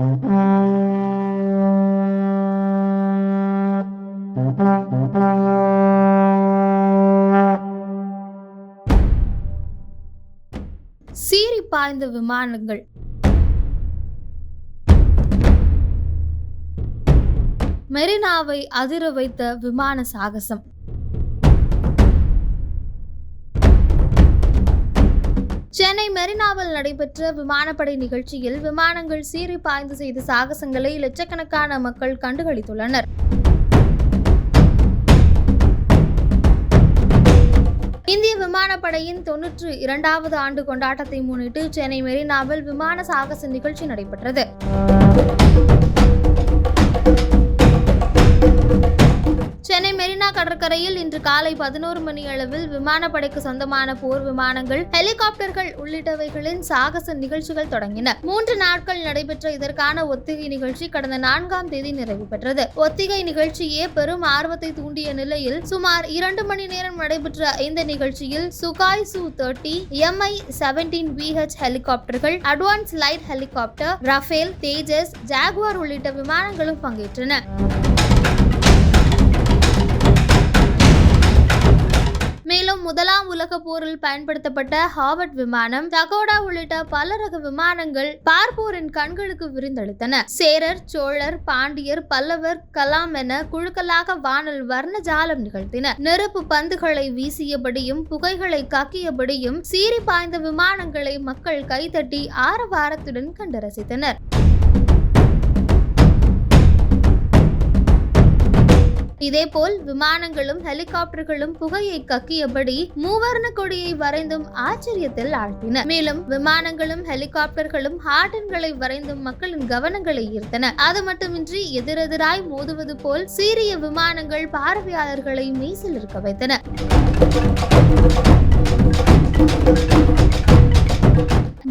சீறி பாய்ந்த விமானங்கள். மெரினாவை அதிர வைத்த விமான சாகசம். சென்னை மெரினாவில் நடைபெற்ற விமானப்படை நிகழ்ச்சியில் விமானங்கள் சீறி பாய்ந்து செய்த சாகசங்களை லட்சக்கணக்கான மக்கள் கண்டுகளித்துள்ளனர். இந்திய விமானப்படையின் தொன்னூற்று இரண்டாவது ஆண்டு கொண்டாட்டத்தை முன்னிட்டு சென்னை மெரினாவில் விமான சாகச நிகழ்ச்சி நடைபெற்றது. கடற்கரையில் இன்று காலை பதினோரு மணி அளவில் விமானப்படைக்கு சொந்தமான போர் விமானங்கள் ஹெலிகாப்டர்கள் உள்ளிட்டவைகளின் சாகச நிகழ்ச்சிகள் தொடங்கின. மூன்று நாட்கள் நடைபெற்ற இதற்கான ஒத்திகை நிகழ்ச்சி கடந்த நான்காம் தேதி நிறைவு பெற்றது. ஒத்திகை நிகழ்ச்சியே பெரும் ஆர்வத்தை தூண்டிய நிலையில் சுமார் இரண்டு மணி நேரம் நடைபெற்ற இந்த நிகழ்ச்சியில் Sukhoi Su thirty Mi seventeen VH ஹெலிகாப்டர்கள் advance light helicopter Rafale Tejas Jaguar உள்ளிட்ட விமானங்களும் பங்கேற்றன. மேலும் முதலாம் உலக போரில் பயன்படுத்தப்பட்ட ஹாவர்ட் விமானம் தகோடா உள்ளிட்ட பல ரக விமானங்கள் பார்ப்போரின் கண்களுக்கு விருந்தளித்தன. சேரர் சோழர் பாண்டியர் பல்லவர் கலாம் என குழுக்களாக வானல் வர்ணஜாலம் நிகழ்த்தின. நெருப்பு பந்துகளை வீசியபடியும் புகைகளை கக்கியபடியும் சீறி பாய்ந்த விமானங்களை மக்கள் கைதட்டி ஆரவாரத்துடன் கண்டு ரசித்தனர். இதேபோல் விமானங்களும் ஹெலிகாப்டர்களும் புகையை கக்கியபடி மூவர்ண கொடியை வரைந்தும் ஆச்சரியத்தில் ஆழ்த்தின. மேலும் விமானங்களும் ஹெலிகாப்டர்களும் ஹார்டன்களை வரைந்தும் மக்களின் கவனங்களை ஈர்த்தன. அது மட்டுமின்றி எதிரெதிராய் மோதுவது போல் சீரிய விமானங்கள் பார்வையாளர்களை மெய்சில் இருக்க வைத்தன.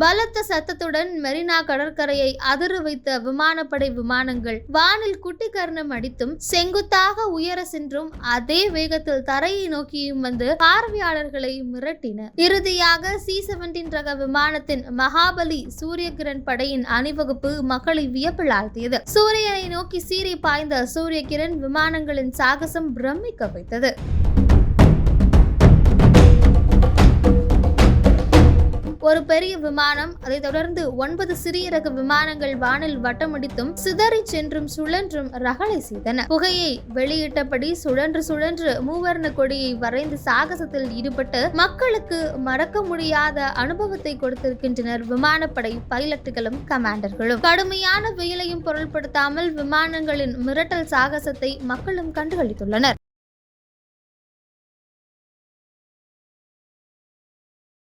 பலத்த சத்தத்துடன் மெரினா கடற்கரையை அதிர வைத்த விமானப்படை விமானங்கள் வானில் குட்டி கர்ணம் அடித்தும் செங்குத்தாக உயர சென்றும் அதே வேகத்தில் தரையை நோக்கியும் வந்து பார்வையாளர்களை மிரட்டின. இறுதியாக சி செவன்டீன் ரக விமானத்தின் மகாபலி சூரியகிரண் படையின் அணிவகுப்பு மக்களை வியப்பில் ஆழ்த்தியது சூரியனை நோக்கி சீறி பாய்ந்த சூரியகிரண் விமானங்களின் சாகசம் பிரமிக்க வைத்தது. ஒரு பெரிய விமானம் அதைத் தொடர்ந்து ஒன்பது சிறிய ரக விமானங்கள் வானில் வட்டமடித்தும் சிதறி சென்றும் சுழன்றும் ரகளை செய்தன. புகையை வெளியிட்டபடி சுழன்று சுழன்று மூவர்ண கொடியை வரைந்து சாகசத்தில் ஈடுபட்டு மக்களுக்கு மறக்க முடியாத அனுபவத்தை கொடுத்திருக்கின்றனர் விமானப்படை பைலட்டுகளும் கமாண்டர்களும். கடுமையான வெயிலையும் பொருள்படுத்தாமல் விமானங்களின் மிரட்டல் சாகசத்தை மக்களும் கண்டுகளித்துள்ளனர்.